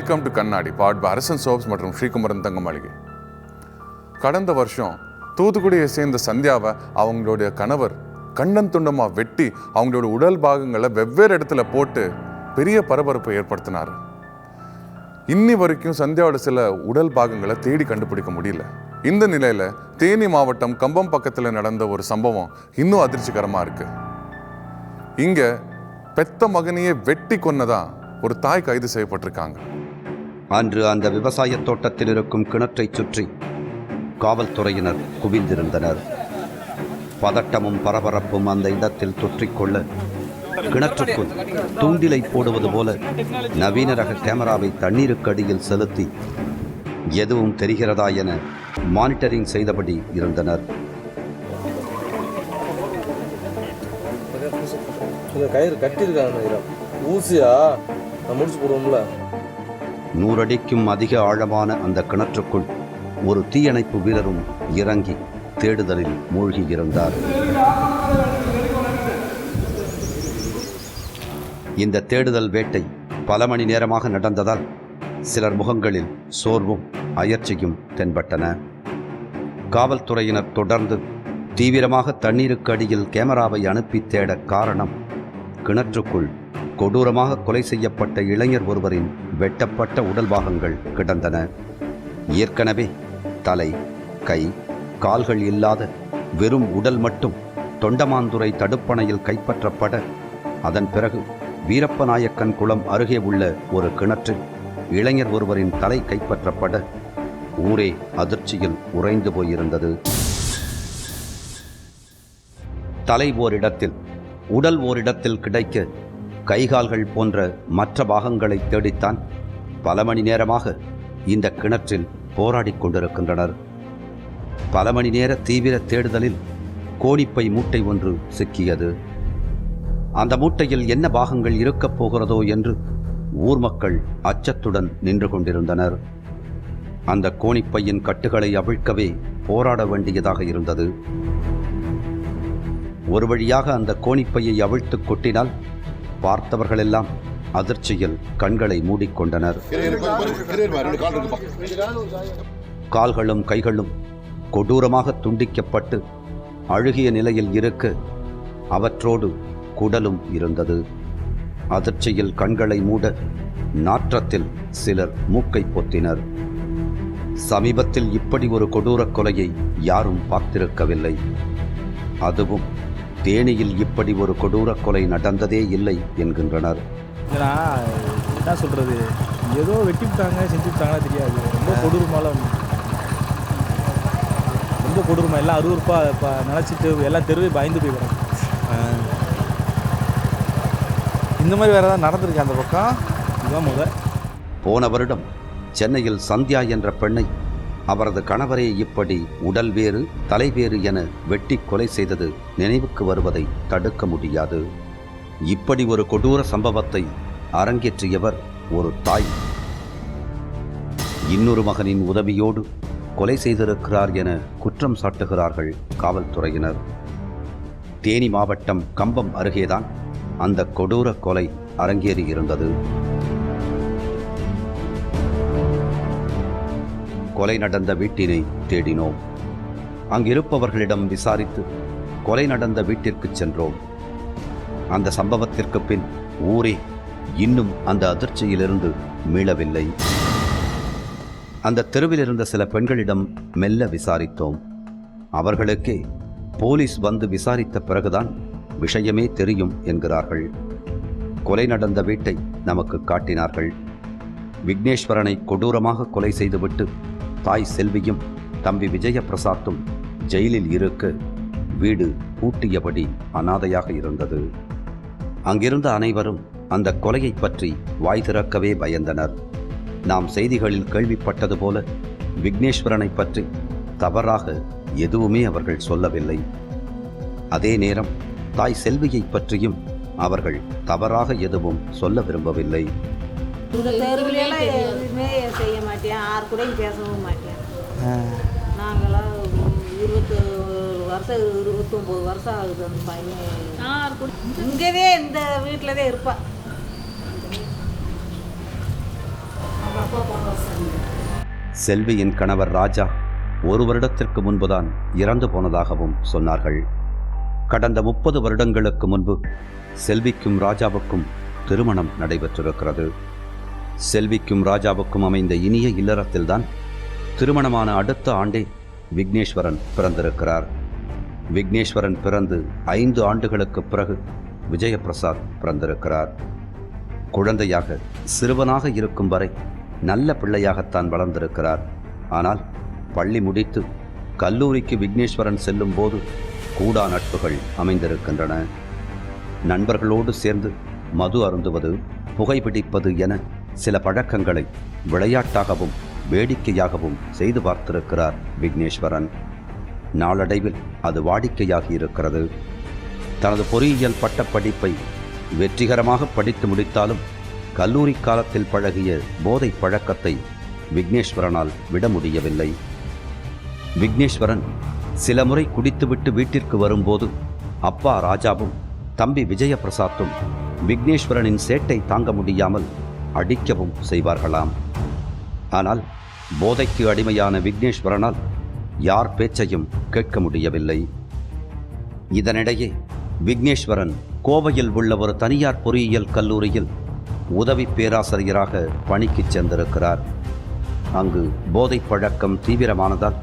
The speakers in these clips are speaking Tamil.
வெல்கம் டு கண்ணாடி பாட் அரசன் சோப்ஸ் மற்றும் ஸ்ரீகுமரன் தங்க மாளிகை கடந்த வருஷம் தூத்துக்குடியை சேர்ந்த சந்தியாவை அவங்களுடைய கணவர் கண்டன் துண்டமா வெட்டி அவங்களோட உடல் பாகங்களை வெவ்வேறு இடத்துல போட்டு பெரிய பரபரப்பை ஏற்படுத்தினார். இன்னி வரைக்கும் சந்தியாவோட சில உடல் பாகங்களை தேடி கண்டுபிடிக்க முடியல. இந்த நிலையில தேனி மாவட்டம் கம்பம் பக்கத்துல நடந்த ஒரு சம்பவம் இன்னும் அதிர்ச்சிகரமா இருக்கு. இங்க பெத்த மகனையே வெட்டி கொன்னதா ஒரு தாய் கைது செய்யப்பட்டிருக்காங்க. அன்று அந்த விவசாய தோட்டத்தில் இருக்கும் கிணற்றைச் சுற்றி காவல்துறையினர் குவிந்திருந்தனர். பதட்டமும் பரபரப்பும் அந்த இடத்தில் தொற்றிக்கொள்ள கிணற்றுக்குள் தூண்டிலை போடுவது போல நவீன ரக கேமராவை தண்ணீருக்கு அடியில் செலுத்தி எதுவும் தெரிகிறதா என மானிட்டரிங் செய்தபடி இருந்தனர். கயிறு கட்டியிருக்காங்க ஊசியா? முடிச்சு போடுவோம்ல. நூறடிக்கும் அதிக ஆழமான அந்த கிணற்றுக்குள் ஒரு தீயணைப்பு வீரரும் இறங்கி தேடுதலில் மூழ்கி இருந்தார். இந்த தேடுதல் வேட்டை பல மணி நேரமாக நடந்ததால் சிலர் முகங்களில் சோர்வும் அயற்சியும் தென்பட்டன. காவல்துறையினர் தொடர்ந்து தீவிரமாக தண்ணீருக்கு அடியில் கேமராவை அனுப்பி தேட காரணம் கிணற்றுக்குள் கொடூரமாக கொலை செய்யப்பட்ட இளைஞர் ஒருவரின் வெட்டப்பட்ட உடல் பாகங்கள் கிடந்தன. ஏற்கனவே தலை கை கால்கள் இல்லாத வெறும் உடல் மட்டும் தொண்டமாந்துறை தடுப்பணையில் கைப்பற்றப்பட அதன் பிறகு வீரப்பநாயக்கன் குளம் அருகே உள்ள ஒரு கிணற்றில் இளைஞர் ஒருவரின் தலை கைப்பற்றப்பட ஊரே அதிர்ச்சியில் உறைந்து போயிருந்தது. தலை ஓரிடத்தில் உடல் ஓரிடத்தில் கிடைக்க கைகால்கள் போன்ற மற்ற பாகங்களை தேடித்தான் பல மணி நேரமாக இந்த கிணற்றில் போராடி கொண்டிருக்கின்றனர். பல மணி நேர தீவிர தேடுதலில் கோணிப்பை மூட்டை ஒன்று சிக்கியது. அந்த மூட்டையில் என்ன பாகங்கள் இருக்கப் போகிறதோ என்று ஊர் மக்கள் அச்சத்துடன் நின்று கொண்டிருந்தனர். அந்த கோணிப்பையின் கட்டுகளை அவிழ்க்கவே போராட வேண்டியதாக இருந்தது. ஒரு வழியாக அந்த கோணிப்பையை அவிழ்த்து கொட்டினால் பார்த்தவர்களெல்லாம் அதிர்ச்சியில் கண்களை மூடிக்கொண்டனர். கால்களும் கைகளும் கொடூரமாக துண்டிக்கப்பட்டு அழுகிய நிலையில் இருக்க அவற்றோடு குடலும் இருந்தது. அதிர்ச்சியில் கண்களை மூட நாற்றத்தில் சிலர் மூக்கை பொத்தினர். சமீபத்தில் இப்படி ஒரு கொடூரக் கொலையை யாரும் பார்த்திருக்கவில்லை. அதுவும் தேனியில் இப்படி ஒரு கொடூரக் கொலை நடந்ததே இல்லை என்கின்றனர். ஏன்னா என்ன சொல்கிறது ஏதோ வெட்டி விட்டாங்க செஞ்சு விட்டாங்களா தெரியாது. ரொம்ப கொடூரமால ரொம்ப கொடூரமா எல்லாம் அருவருப்பாக இப்போ நினச்சிட்டு எல்லாம் தெருவே பயந்து போய் கிடக்கு. இந்த மாதிரி வேறு ஏதாவது நடந்திருக்கு அந்த பக்கம்? இதுதான் முத. போன வருடம் சென்னையில் சந்தியா என்ற பெண்ணை அவரது கணவரே இப்படி உடல் வேறு தலை வேறு என வெட்டி கொலை செய்தது நினைவுக்கு வருவதை தடுக்க முடியாது. இப்படி ஒரு கொடூர சம்பவத்தை அரங்கேற்றியவர் ஒரு தாய். இன்னொரு மகனின் உதவியோடு கொலை செய்திருக்கிறார் என குற்றம் சாட்டுகிறார்கள் காவல்துறையினர். தேனி மாவட்டம் கம்பம் அருகேதான் அந்த கொடூர கொலை அரங்கேறியிருந்தது. கொலை நடந்த வீட்டினை தேடினோம். அங்கிருப்பவர்களிடம் விசாரித்து கொலை நடந்த வீட்டிற்கு சென்றோம். அந்த சம்பவத்திற்கு பின் ஊரே இன்னும் அந்த அதிர்ச்சியிலிருந்து மீளவில்லை. அந்த தெருவில் இருந்த சில பெண்களிடம் மெல்ல விசாரித்தோம். அவர்களுக்கே போலீஸ் வந்து விசாரித்த பிறகுதான் விஷயமே தெரியும் என்கிறார்கள். கொலை நடந்த வீட்டை நமக்கு காட்டினார்கள். விக்னேஸ்வரனை கொடூரமாக கொலை செய்துவிட்டு தாய் செல்வியும் தம்பி விஜயபிரசாத்தும் ஜெயிலில் இருக்க வீடு பூட்டியபடி அனாதையாக இருந்தது. அங்கிருந்த அனைவரும் அந்த கொலையைப் பற்றி வாய் திறக்கவே பயந்தனர். நாம் செய்திகளில் கேள்விப்பட்டது போல விக்னேஸ்வரனை பற்றி தவறாக எதுவுமே அவர்கள் சொல்லவில்லை. அதே நேரம் தாய் செல்வியைப் பற்றியும் அவர்கள் தவறாக எதுவும் சொல்ல விரும்பவில்லை. எதுவுமே செய்ய மாட்டேன் யார் கூடயும் பேசவும் மாட்டேன் நாங்களாம் இருபத்தி வருஷம் இருபத்தொம்போது வருஷம் ஆகுது அந்த பையன். இங்கவே இந்த வீட்டில் தான் செல்வியின் கணவர் ராஜா ஒரு வருடத்திற்கு முன்புதான் இறந்து போனதாகவும் சொன்னார்கள். கடந்த முப்பது வருடங்களுக்கு முன்பு செல்விக்கும் ராஜாவுக்கும் திருமணம் நடைபெற்றிருக்கிறது. செல்விக்கும் ராஜாவுக்கும் அமைந்த இனிய இல்லறத்தில்தான் திருமணமான அடுத்த ஆண்டே விக்னேஸ்வரன் பிறந்திருக்கிறார். விக்னேஸ்வரன் பிறந்து ஐந்து ஆண்டுகளுக்கு பிறகு விஜயபிரசாத் பிறந்திருக்கிறார். குழந்தையாக சிறுவனாக இருக்கும் வரை நல்ல பிள்ளையாகத்தான் வளர்ந்திருக்கிறார். ஆனால் பள்ளி முடித்து கல்லூரிக்கு விக்னேஸ்வரன் செல்லும் போது கூடா நட்புகள் அமைந்திருக்கின்றன. நண்பர்களோடு சேர்ந்து மது அருந்துவது புகைப்பிடிப்பது என சில பழக்கங்களை விளையாட்டாகவும் வேடிக்கையாகவும் செய்து பார்த்திருக்கிறார் விக்னேஸ்வரன். நாளடைவில் அது வாடிக்கையாகி இருக்கிறது. தனது பொறியியல் பட்டப்படிப்பை வெற்றிகரமாக படித்து முடித்தாலும் கல்லூரி காலத்தில் பழகிய போதை பழக்கத்தை விக்னேஸ்வரனால் விட முடியவில்லை. விக்னேஸ்வரன் சில முறை குடித்துவிட்டு வீட்டிற்கு வரும்போது அப்பா ராஜாவும் தம்பி விஜயபிரசாத்தும் விக்னேஸ்வரனின் சேட்டை தாங்க முடியாமல் அடிக்கவும் செய்வார்களாம். ஆனால் போதைக்கு அடிமையான விக்னேஸ்வரனால் யார் பேச்சையும் கேட்க முடியவில்லை. இதனிடையே விக்னேஸ்வரன் கோவையில் உள்ள ஒரு தனியார் பொறியியல் கல்லூரியில் உதவி பேராசிரியராக பணிக்கு சென்றிருக்கிறார் அங்கு போதைப் பழக்கம் தீவிரமானதால்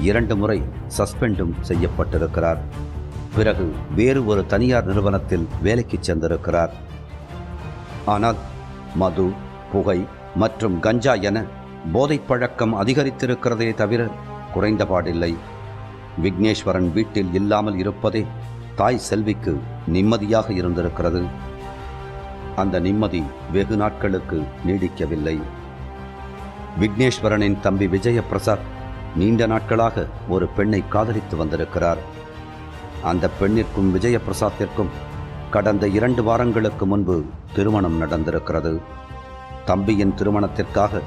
இரண்டு முறை சஸ்பெண்டும் செய்யப்பட்டிருக்கிறார். பிறகு வேறு ஒரு தனியார் நிறுவனத்தில் வேலைக்கு சென்றிருக்கிறார் ஆனால் மது புகை மற்றும் கஞ்சா என போதைப் பழக்கம் அதிகரித்திருக்கிறதே தவிர குறைந்தபாடில்லை. விக்னேஸ்வரன் வீட்டில் இல்லாமல் இருப்பதே தாய் செல்விக்கு நிம்மதியாக இருந்திருக்கிறது. அந்த நிம்மதி வெகு நாட்களுக்கு நீடிக்கவில்லை. விக்னேஸ்வரனின் தம்பி விஜயபிரசாத் நீண்ட நாட்களாக ஒரு பெண்ணை காதலித்து வந்திருக்கிறார். அந்த பெண்ணிற்கும் விஜயபிரசாத்திற்கும் கடந்த இரண்டு வாரங்களுக்கு முன்பு திருமணம் நடந்திருக்கிறது. தம்பியின் திருமணத்திற்காக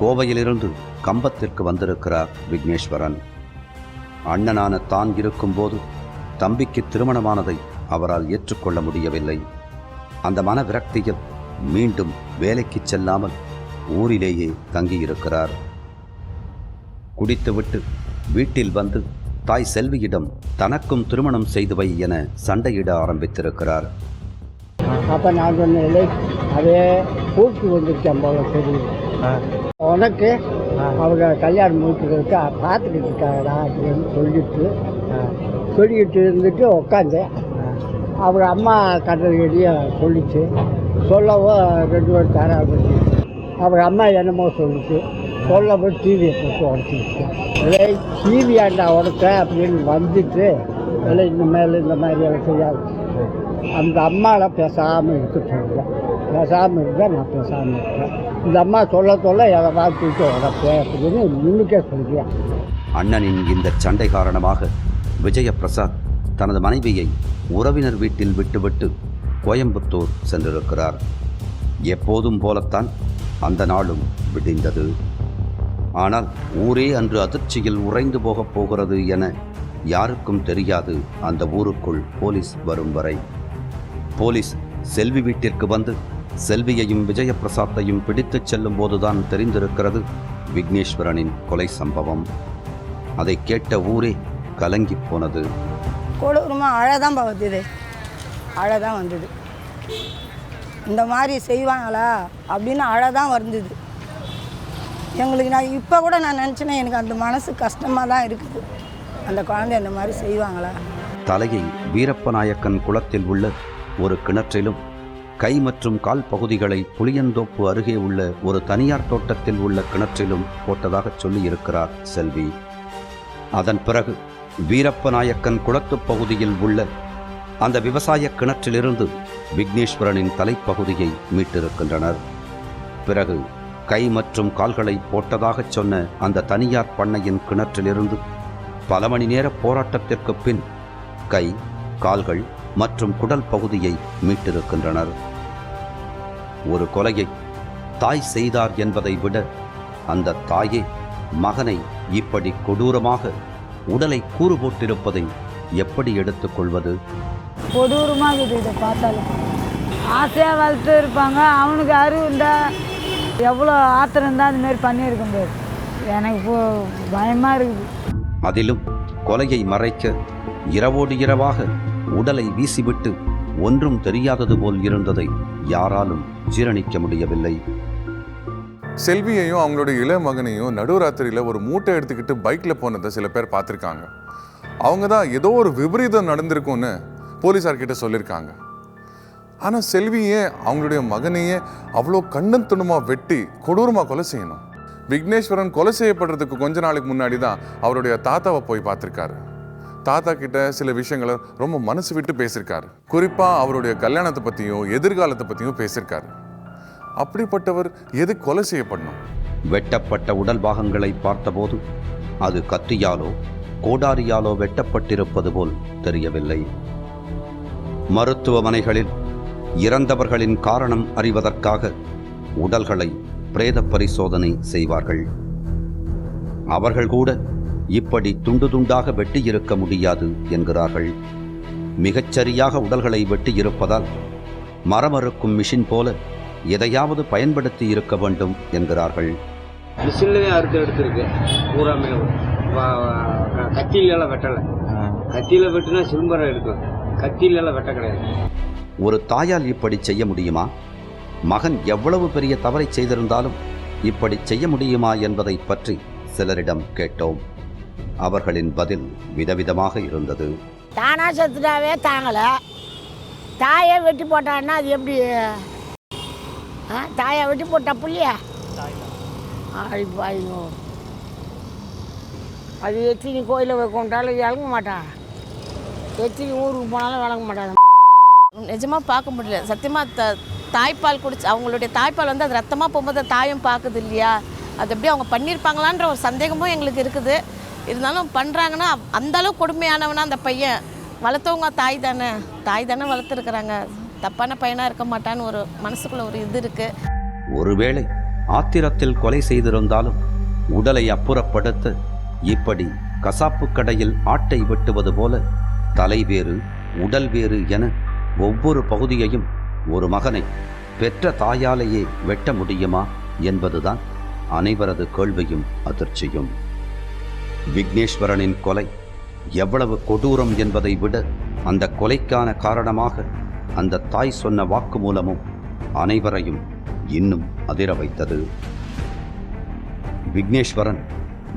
கோவையிலிருந்து கம்பத்திற்கு வந்திருக்கிறார் விக்னேஸ்வரன். அண்ணனான தான் இருக்கும்போது தம்பிக்கு திருமணமானதை அவரால் ஏற்றுக்கொள்ள முடியவில்லை. அந்த மன விரக்தியில் மீண்டும் வேலைக்கு செல்லாமல் ஊரிலேயே தங்கியிருக்கிறார். குடித்துவிட்டு வீட்டில் வந்து தாய் செல்வியிடம் தனக்கும் திருமணம் செய்து வை என சண்டையிட ஆரம்பித்திருக்கிறார். அப்போ நான் சொன்னேன் அதே கூட்டு வந்துருக்கேன் போல தெரியும் உனக்கு அவங்க கல்யாணம் முடிக்கிறதுக்கு பார்த்துக்கிட்டு இருக்காங்கடா அப்படின்னு சொல்லிட்டு சொல்லிக்கிட்டு இருந்துட்டு உட்காந்தேன் அவங்க அம்மா கண்டதையே சொல்லிச்சு. சொல்லவோ ரெண்டு பேரும் தராபடி அவங்க அம்மா என்னமோ சொல்லிச்சு. சொல்லவும் டிவியை போட்டு உடச்சிக்கிச்சு. இல்லை டிவி ஆண்டா உடச்ச அப்படின்னு வந்துட்டு இல்லை இந்த மேலே இந்த மாதிரி எல்லாம் செய்யாது. அந்த அம்மாவில் பேசாமல் இருக்க சொல்கிறேன் பேசாமல் இருந்தா நான் பேசாமல் இருக்கேன் இந்த அம்மா சொல்ல சொல்ல எதை அப்படின்னு அண்ணனின் இந்த சண்டை காரணமாக விஜயபிரசாத் தனது மனைவியை உறவினர் வீட்டில் விட்டுவிட்டு கோயம்புத்தூர் சென்றிருக்கிறார். எப்போதும் போலத்தான் அந்த நாளும் விடிந்தது. ஆனால் ஊரே அன்று அதிர்ச்சியில் உறைந்து போகப் போகிறது என யாருக்கும் தெரியாது அந்த ஊருக்குள் போலீஸ் வரும் வரை. போலீஸ் செல்வி வீட்டிற்கு வந்து செல்வியையும் விஜயபிரசாத்தையும் பிடித்துச் செல்லும் போதுதான் தெரிந்திருக்கிறது விக்னேஸ்வரனின் கொலை சம்பவம். அதை கேட்ட ஊரே கலங்கிப் போனது. கொடூரமாக அழ தான் வந்தது அழ தான் வந்தது. இந்த மாதிரி செய்வாங்களா அப்படின்னு அழ தான் வந்தது. எங்களுக்கு நான் இப்போ கூட நான் நினச்சேன்னா எனக்கு அந்த மனசு கஷ்டமாக தான் இருக்குது. அந்த குழந்தை இந்த மாதிரி செய்வாங்களா? தலையை வீரப்பநாயக்கன் குளத்தில் உள்ள ஒரு கிணற்றிலும் கை மற்றும் கால் பகுதிகளை புளியந்தோப்பு அருகே உள்ள ஒரு தனியார் தோட்டத்தில் உள்ள கிணற்றிலும் போட்டதாக சொல்லியிருக்கிறார் செல்வி. அதன் பிறகு வீரப்பநாயக்கன் குளத்துப் பகுதியில் உள்ள அந்த விவசாய கிணற்றிலிருந்து விக்னேஸ்வரனின் தலைப்பகுதியை மீட்டிருக்கின்றனர். பிறகு கை மற்றும் கால்களை போட்டதாகச் சொன்ன அந்த தனியார் பண்ணையின் கிணற்றிலிருந்து பல மணி நேர போராட்டத்திற்கு பின் கை கால்கள் மற்றும் குடல் பகுதியை மீட்டிருக்கின்றனர். ஒரு கொலையை தாய் செய்தார் என்பதை விட அந்த தாயே மகனை இப்படி கொடூரமாக உடலை கூறு போட்டிருப்பதை எப்படி எடுத்துக்கொள்வது கொடூரமாக இருக்குது இதை பார்த்தாலும். ஆசையாக வளர்த்து இருப்பாங்க. அவனுக்கு அறிவு இருந்தால் எவ்வளோ ஆத்திரம் இருந்தால் அந்த மாதிரி பண்ணியிருக்க முடியாது. எனக்கு பயமாக இருக்குது. அதிலும் கொலையை மறைக்க இரவோடு இரவாக உடலை வீசிவிட்டு ஒன்றும் தெரியாதது போல் இருந்ததை யாராலும் ஜீரணிக்க முடியவில்லை. செல்வியையும் அவங்களுடைய இளைய மகனையும் நடுராத்திரியில் ஒரு மூட்டை எடுத்துக்கிட்டு பைக்கில் போனதை சில பேர் பார்த்துருக்காங்க. அவங்க தான் ஏதோ ஒரு விபரீதம் நடந்திருக்கும்னு போலீஸார்கிட்ட சொல்லியிருக்காங்க ஆனால் செல்வியே அவங்களுடைய மகனையே அவ்வளோ கண்ணன் துணுமாக வெட்டி கொடூரமாக கொலை செய்யணும். விக்னேஸ்வரன் கொலை செய்யப்படுறதுக்கு கொஞ்ச நாளைக்கு முன்னாடி தான் அவருடைய தாத்தாவை போய் பார்த்துருக்காரு. தாத்தா கிட்ட சில விஷயங்களை ரொம்ப மனசு விட்டு பேசியிருக்காரு. குறிப்பாக அவருடைய கல்யாணத்தை பற்றியும் எதிர்காலத்தை பற்றியும் பேசியிருக்காரு. அப்படிப்பட்டவர் எது கொலை செய்யப்படணும்? வெட்டப்பட்ட உடல் பாகங்களை பார்த்தபோது அது கத்தியாலோ கோடாரியாலோ வெட்டப்பட்டிருப்பது போல் தெரியவில்லை. மருத்துவமனைகளில் இறந்தவர்களின் காரணம் அறிவதற்காக உடல்களை பிரேத பரிசோதனை செய்வார்கள். அவர்கள் கூட இப்படி துண்டு துண்டாக வெட்டியிருக்க முடியாது என்கிறார்கள். மிகச்சரியாக உடல்களை வெட்டியிருப்பதால் மரமறுக்கும் மிஷின் போல எதையாவது பயன்படுத்தி இருக்க வேண்டும் என்கிறார்கள். மிஷின்லேயே அறுத்து எடுத்திருக்கு. பூராமே கத்தியிலெல்லாம் வெட்டலை. கத்தியில் வெட்டினா சில்பரம் எடுக்கும். கத்தியிலெல்லாம் வெட்ட கிடையாது. ஒரு தாயால் இப்படி செய்ய முடியுமா? மகன் எவ்வளவு பெரிய தவறை செய்திருந்தாலும் இப்படி செய்ய முடியுமா என்பதை பற்றி சிலரிடம் கேட்டோம். அவர்களின் பதில் விதவிதமாக இருந்தது. தானா செத்துட்டாவே தாங்கலை. தாயை வெட்டி போட்டான்னா அது எப்படி? ஆ தாயை வெட்டி போட்டா புள்ளியா? பாய்ங்கோ அது எத்தினி கோயிலில் போய் கொண்டாலும் இறங்க மாட்டான் எத்தினி ஊருக்கு போனாலும் விளங்க மாட்டான் நிஜமாக பார்க்க முடியல. சத்தியமாக த தாய்ப்பால் குடிச்சு அவங்களுடைய தாய்ப்பால் வந்து அது ரத்தமாக போகும்போது தாயும் பார்க்குது இல்லையா? அது எப்படி அவங்க பண்ணியிருப்பாங்களான்ற ஒரு சந்தேகமும் எங்களுக்கு இருக்குது. இருந்தாலும் பண்ணுறாங்கன்னா அந்த கொடுமையானவனா அந்த பையன். வளர்த்தவங்க தாய் தானே. தாய் தானே வளர்த்துருக்குறாங்க. தப்பான பையனாக இருக்க மாட்டான்னு ஒரு மனசுக்குள்ள ஒரு இது இருக்குது ஒருவேளை ஆத்திரத்தில் கொலை செய்திருந்தாலும் உடலை அப்புறப்படுத்த இப்படி கசாப்பு கடையில் ஆட்டை வெட்டுவது போல தலை வேறு உடல் வேறு என ஒவ்வொரு பகுதியையும் ஒரு மகனை பெற்ற தாயாலேயே வெட்ட முடியுமா என்பதுதான் அனைவரது கேள்வியும் அதிர்ச்சியும். விக்னேஸ்வரனின் கொலை எவ்வளவு கொடூரம் என்பதை விட அந்த கொலைக்கான காரணமாக அந்த தாய் சொன்ன வாக்குமூலமும் அனைவரையும் இன்னும் அதிர வைத்தது. விக்னேஸ்வரன்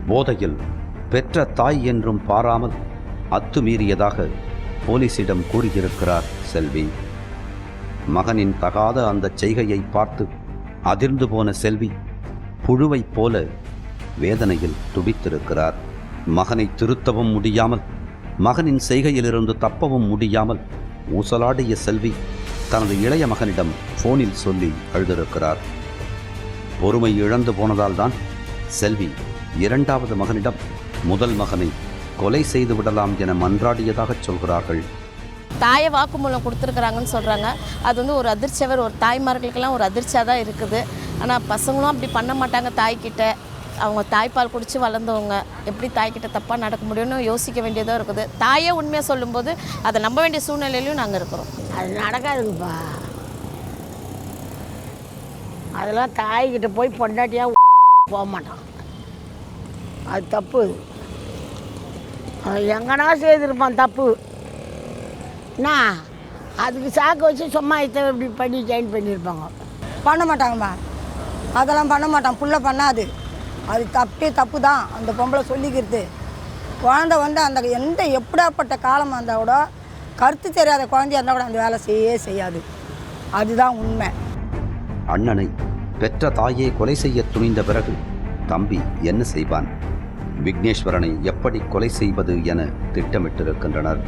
போதையில் பெற்ற தாய் என்றும் பாராமல் அத்துமீறியதாக போலீசிடம் கூறியிருக்கிறார் செல்வி. மகனின் தகாத அந்த செய்கையை பார்த்து அதிர்ந்து போன செல்வி புழுவைப் போல வேதனையில் துடித்திருக்கிறார். மகனை திருத்தவும் முடியாமல் மகனின் செய்கையிலிருந்து தப்பவும் முடியாமல் ஊசலாடிய செல்வி தனது இளைய மகனிடம் போனில் சொல்லி அழுதிருக்கிறார். பொறுமை இழந்து போனதால் தான் செல்வி இரண்டாவது மகனிடம் முதல் மகனை கொலை செய்து விடலாம் என மன்றாடியதாகச் சொல்கிறார்கள். தாயை வாக்குமூலம் கொடுத்துருக்குறாங்கன்னு சொல்கிறாங்க அது வந்து ஒரு அதிர்ச்சியவர் ஒரு தாய்மார்களுக்கெல்லாம் ஒரு அதிர்ச்சியாக தான் இருக்குது. ஆனால் பசங்களும் அப்படி பண்ண மாட்டாங்க தாய்கிட்ட. அவங்க தாய்ப்பால் குடித்து வளர்ந்தவங்க எப்படி தாய்கிட்ட தப்பாக நடக்க முடியும்னு யோசிக்க வேண்டியதாக இருக்குது. தாயே உண்மையாக சொல்லும்போது அதை நம்ப வேண்டிய சூழ்நிலையிலையும் நாங்கள் இருக்கிறோம். அது நடக்காதுங்கப்பா அதெல்லாம் தாய்கிட்ட போய் பொண்டாட்டியாக போக மாட்டான். அது தப்பு. அவன் எங்கனா செய்திருப்பான் தப்பு. என்ன? அதுக்கு சாக்கு வச்சு சும்மா இத்த இப்படி பண்ணி ஜாயின் பண்ணியிருப்பாங்க. பண்ண மாட்டாங்கம்மா. அதெல்லாம் பண்ண மாட்டான். புள்ள பண்ணாது. அது தப்பே தப்பு தான் அந்த பொம்பளை சொல்லிக்கிறது. குழந்தை வந்து அந்த எந்த எப்படியாப்பட்ட காலமாக இருந்தால் கூட கருத்து தெரியாத குழந்தையா இருந்தால் கூட அந்த வேலை செய்யவே செய்யாது. அதுதான் உண்மை. அண்ணனை பெற்ற தாயை கொலை செய்ய துணிந்த பிறகு தம்பி என்ன செய்வான்? விக்னேஸ்வரனை எப்படி கொலை செய்வது என திட்டமிட்டிருக்கின்றனர்.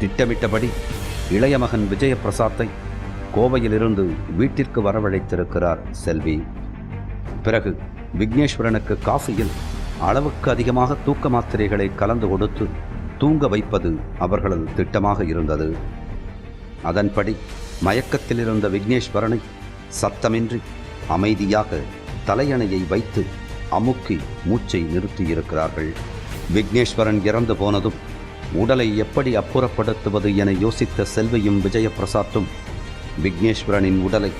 திட்டமிட்டபடி இளைய மகன் விஜயபிரசாத்தை கோவையிலிருந்து வீட்டிற்கு வரவழைத்திருக்கிறார் செல்வி. பிறகு விக்னேஸ்வரனுக்கு காஃபியில் அளவுக்கு அதிகமாக தூக்க மாத்திரைகளை கலந்து கொடுத்து தூங்க வைப்பது அவர்களது திட்டமாக இருந்தது. அதன்படி மயக்கத்தில் இருந்த விக்னேஸ்வரனை சத்தமின்றி அமைதியாக தலையணையை வைத்து அமுக்கி மூச்சை நிறுத்தியிருக்கிறார்கள். விக்னேஸ்வரன் இறந்து போனதும் உடலை எப்படி அப்புறப்படுத்துவது என யோசித்த செல்வியும் விஜயபிரசாத்தும் விக்னேஸ்வரனின் உடலை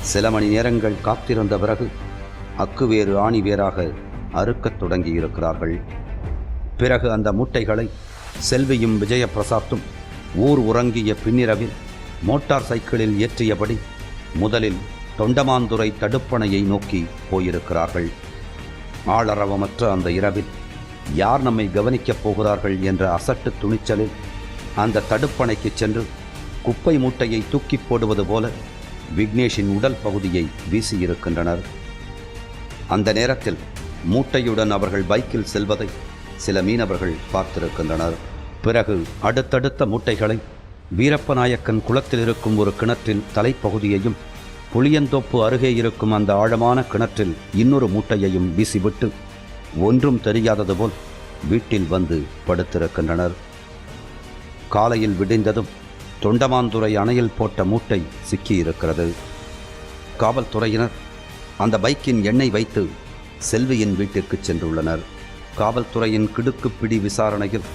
சில மணி நேரங்கள் காத்திருந்த பிறகு அக்குவேறு ஆணிவேராக அறுக்கத் தொடங்கியிருக்கிறார்கள். பிறகு அந்த மூட்டைகளை செல்வியும் விஜயபிரசாத்தும் ஊர் உறங்கிய பின்னிரவில் மோட்டார் சைக்கிளில் ஏற்றியபடி முதலில் தொண்டமாந்துறை தடுப்பணையை நோக்கி போயிருக்கிறார்கள். ஆளரவமற்ற அந்த இரவில் யார் நம்மை கவனிக்கப் போகிறார்கள் என்ற அசட்டு துணிச்சலில் அந்த தடுப்பணைக்கு சென்று குப்பை மூட்டையை தூக்கிப் போடுவது போல விக்னேஷின் உடல் பகுதியை வீசியிருக்கின்றனர். அந்த நேரத்தில் மூட்டையுடன் அவர்கள் பைக்கில் செல்வதை சில மீனவர்கள் பார்த்திருக்கின்றனர். பிறகு அடுத்தடுத்த மூட்டைகளை வீரப்பநாயக்கன் குளத்தில் இருக்கும் ஒரு கிணற்றின் தலைப்பகுதியையும் புளியந்தோப்பு அருகே இருக்கும் அந்த ஆழமான கிணற்றில் இன்னொரு மூட்டையையும் வீசிவிட்டு ஒன்றும் தெரியாதது போல் வீட்டில் வந்து படுத்திருக்கின்றனர். காலையில் விடிந்ததும் தொண்டமாந்துறை அணையில் போட்ட மூட்டை சிக்கியிருக்கிறது. காவல்துறையினர் அந்த பைக்கின் எண்ணெய் வைத்து செல்வியின் வீட்டிற்கு சென்றுள்ளனர். காவல்துறையின் கிடுக்குப்பிடி விசாரணையில்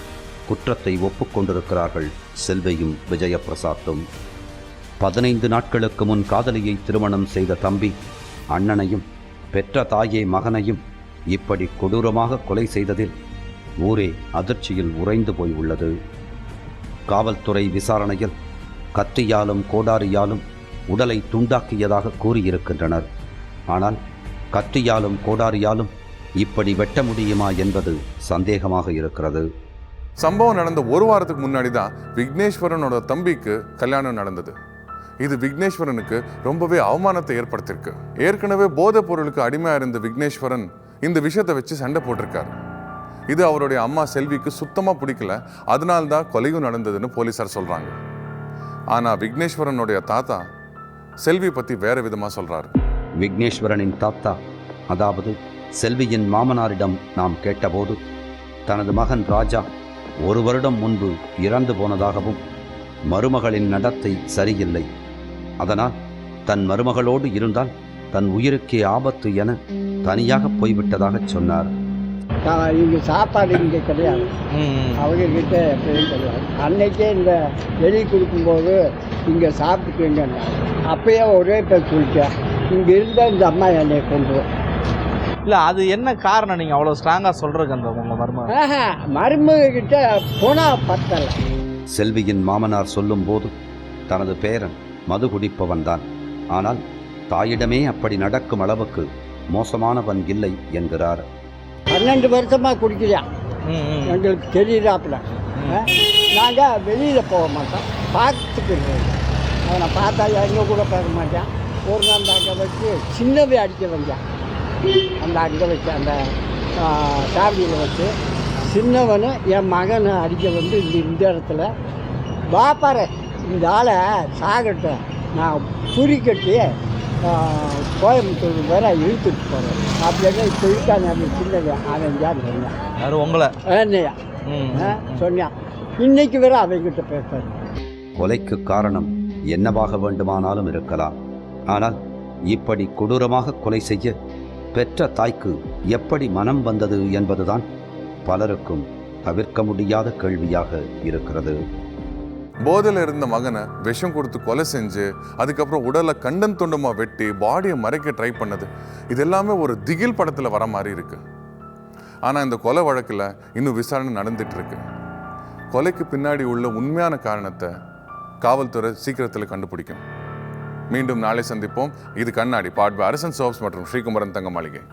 குற்றத்தை ஒப்புக்கொண்டிருக்கிறார்கள் செல்வியும் விஜயபிரசாத்தும். பதினைந்து நாட்களுக்கு முன் காதலியை திருமணம் செய்த தம்பி அண்ணனையும் பெற்ற தாயே மகனையும் இப்படி கொடூரமாக கொலை செய்ததில் ஊரே அதிர்ச்சியில் உறைந்து போய் உள்ளது. காவல்துறை விசாரணையில் கத்தியாலும் கோடாரியாலும் உடலை துண்டாக்கியதாக கூறியிருக்கின்றனர். ஆனால் கத்தியாலும் கோடாரியாலும் இப்படி வெட்ட முடியுமா என்பது சந்தேகமாக இருக்கிறது. சம்பவம் நடந்த ஒரு வாரத்துக்கு முன்னாடி தான் விக்னேஸ்வரனோட தம்பிக்கு கல்யாணம் நடந்தது. இது விக்னேஸ்வரனுக்கு ரொம்பவே அவமானத்தை ஏற்படுத்தியிருக்கு. ஏற்கனவே போதைப் பொருளுக்கு அடிமையாக இருந்த விக்னேஸ்வரன் இந்த விஷயத்தை வச்சு சண்டை போட்டிருக்காரு. இது அவருடைய அம்மா செல்விக்கு சுத்தமாக பிடிக்கல. அதனால தான் கொலையும் நடந்ததுன்னு போலீசார் சொல்கிறாங்க ஆனால் விக்னேஸ்வரனுடைய தாத்தா செல்வி பற்றி வேறு விதமாக சொல்கிறாரு விக்னேஸ்வரனின் தாத்தா. அதாவது செல்வியின் மாமனாரிடம் நாம் கேட்டபோது தனது மகன் ராஜா ஒரு வருடம் முன்பு இறந்து போனதாகவும் மருமகளின் நடத்தை சரியில்லை. அதனால் தன் மருமகளோடு இருந்தால் தன் உயிருக்கே ஆபத்து என தனியாக போய்விட்டதாகச் சொன்னார். நான் இங்கே சாப்பாடு இங்கே கிடையாது. அவங்க கிட்ட எப்பயும் கிடையாது அன்னைக்கே இந்த வெளியே கொடுக்கும்போது இங்கே சாப்பிட்டுக்கங்க அப்பயே ஒரே பேர் சொல்லிட்டேன் இங்கே இருந்தால் இந்த அம்மா என்னை கொண்டு இல்லை அது என்ன காரணம்? நீங்கள் அவ்வளோ ஸ்ட்ராங்காக சொல்கிறதுக்கு அந்த உங்கள் ஆஹா மருமக கிட்ட போனால் பத்தலை. செல்வியின் மாமனார் சொல்லும்போது தனது பேரன் மது குடிப்பவன்தான். ஆனால் தாயிடமே அப்படி நடக்கும் அளவுக்கு மோசமானவன் இல்லை என்கிறார். பன்னெண்டு வருஷமாக குடிக்கிறான் எங்களுக்கு தெரியுதாப்புல நாங்கள் வெளியில் போக மாட்டோம். பார்த்துக்கிறது அவனை பார்த்தா எங்கே கூட பேச மாட்டேன். ஒரு நாள் அங்கே வச்சு சின்னவே அடிக்க வந்தான் அந்த அங்கே வச்சு அந்த சாவியில் வச்சு சின்னவனை என் மகனை அடிக்க வந்து இந்த இந்த இடத்துல பாப்பாரு இந்த ஆளை சாகட்டும் நான் குறி கட்டி கோயம்புத்தூர் வேற இழுத்துட்டு போகிறேன் அப்படின்னு இப்போ இருக்காங்க அந்த சின்னவன் அவன் யார் சொன்னான் யாரும் உங்களை. என்னையா? ம். ஆ, சொன்னான் இன்னைக்கு வேற அவங்கிட்ட பேசுறேன் கொலைக்கு காரணம் என்னவாக வேண்டுமானாலும் இருக்கலாம். ஆனால் இப்படி கொடூரமாக கொலை செய்ய பெற்ற தாய்க்கு எப்படி மனம் வந்தது என்பதுதான் பலருக்கும் தவிர்க்க முடியாத கேள்வியாக இருக்கிறது. போதையில் இருந்த மகனை விஷம் கொடுத்து கொலை செஞ்சு அதுக்கப்புறம் உடலை கண்டன் துண்டமா வெட்டி பாடியை மறைக்க ட்ரை பண்ணது. இது எல்லாமே ஒரு திகில் படத்தில் வர மாதிரி இருக்கு. ஆனால் இந்த கொலை வழக்கில் இன்னும் விசாரணை நடந்துட்டு இருக்கு. கொலைக்கு பின்னாடி உள்ள உண்மையான காரணத்தை காவல்துறை சீக்கிரத்தில் கண்டுபிடிக்கும் மீண்டும் நாளை சந்திப்போம். இது கண்ணாடி பாட்பை அரசன் சோப்ஸ் மற்றும் ஸ்ரீகுமரன் தங்க மாளிகை.